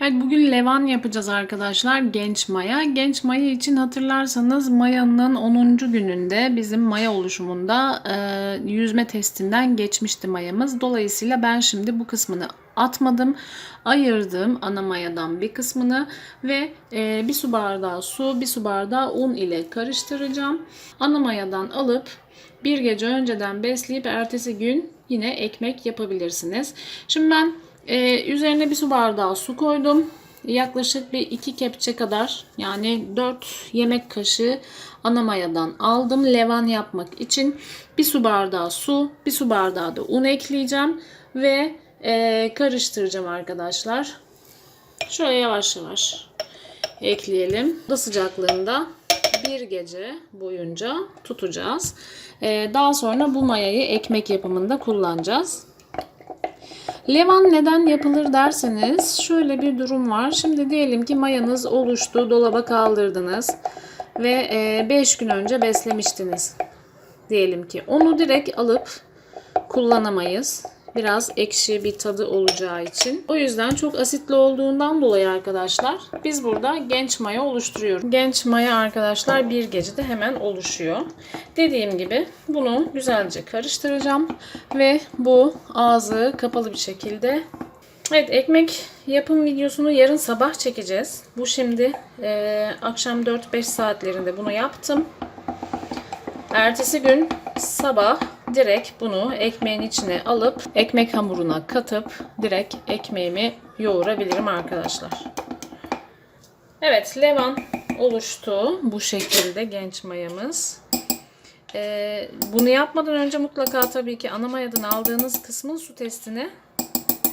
Evet bugün levan yapacağız arkadaşlar. Genç maya. Genç maya için hatırlarsanız mayanın 10. gününde bizim maya oluşumunda e, yüzme testinden geçmişti mayamız. Dolayısıyla ben şimdi bu kısmını atmadım. Ayırdım ana mayadan bir kısmını ve e, bir su bardağı su, bir su bardağı un ile karıştıracağım. Ana mayadan alıp bir gece önceden besleyip ertesi gün yine ekmek yapabilirsiniz. Şimdi ben ee, üzerine bir su bardağı su koydum. Yaklaşık bir iki kepçe kadar yani 4 yemek kaşığı ana mayadan aldım. Levan yapmak için bir su bardağı su, bir su bardağı da un ekleyeceğim ve e, karıştıracağım arkadaşlar. Şöyle yavaş yavaş ekleyelim. Oda sıcaklığında bir gece boyunca tutacağız. Ee, daha sonra bu mayayı ekmek yapımında kullanacağız. Levan neden yapılır derseniz şöyle bir durum var. Şimdi diyelim ki mayanız oluştu, dolaba kaldırdınız ve 5 gün önce beslemiştiniz. Diyelim ki onu direkt alıp kullanamayız. Biraz ekşi bir tadı olacağı için. O yüzden çok asitli olduğundan dolayı arkadaşlar biz burada genç maya oluşturuyoruz. Genç maya arkadaşlar bir gecede hemen oluşuyor. Dediğim gibi bunu güzelce karıştıracağım ve bu ağzı kapalı bir şekilde Evet ekmek yapım videosunu yarın sabah çekeceğiz. Bu şimdi e, akşam 4-5 saatlerinde bunu yaptım. Ertesi gün sabah direkt bunu ekmeğin içine alıp ekmek hamuruna katıp direkt ekmeğimi yoğurabilirim arkadaşlar. Evet levan oluştu bu şekilde genç mayamız. Ee, bunu yapmadan önce mutlaka tabii ki ana mayadan aldığınız kısmın su testine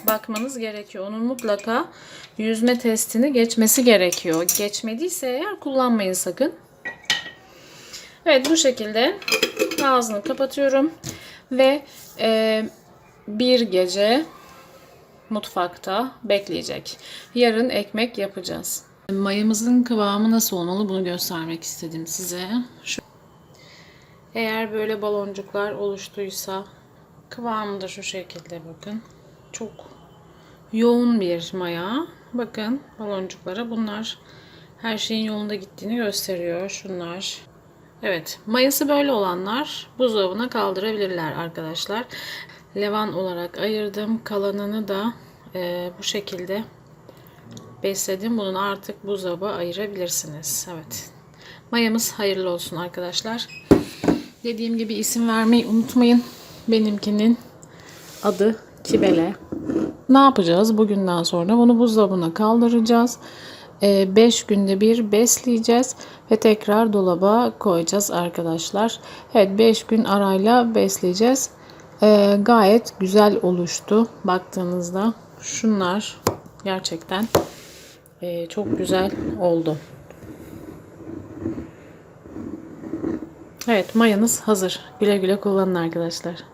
bakmanız gerekiyor. Onun mutlaka yüzme testini geçmesi gerekiyor. Geçmediyse eğer kullanmayın sakın. Evet bu şekilde ağzını kapatıyorum ve e, bir gece mutfakta bekleyecek. Yarın ekmek yapacağız. Mayamızın kıvamı nasıl olmalı bunu göstermek istedim size. Şu eğer böyle baloncuklar oluştuysa kıvamı da şu şekilde bakın. Çok yoğun bir maya. Bakın baloncuklara bunlar her şeyin yolunda gittiğini gösteriyor. Şunlar. Evet mayası böyle olanlar buzdolabına kaldırabilirler arkadaşlar. Levan olarak ayırdım. Kalanını da e, bu şekilde besledim. Bunu artık buzdolabı ayırabilirsiniz. Evet. Mayamız hayırlı olsun arkadaşlar. Dediğim gibi isim vermeyi unutmayın. Benimkinin adı Kibele. Ne yapacağız bugünden sonra? Bunu buzdolabına kaldıracağız. 5 günde bir besleyeceğiz ve tekrar dolaba koyacağız arkadaşlar. Evet 5 gün arayla besleyeceğiz. Ee, gayet güzel oluştu baktığınızda. Şunlar gerçekten e, çok güzel oldu. Evet mayanız hazır. Güle güle kullanın arkadaşlar.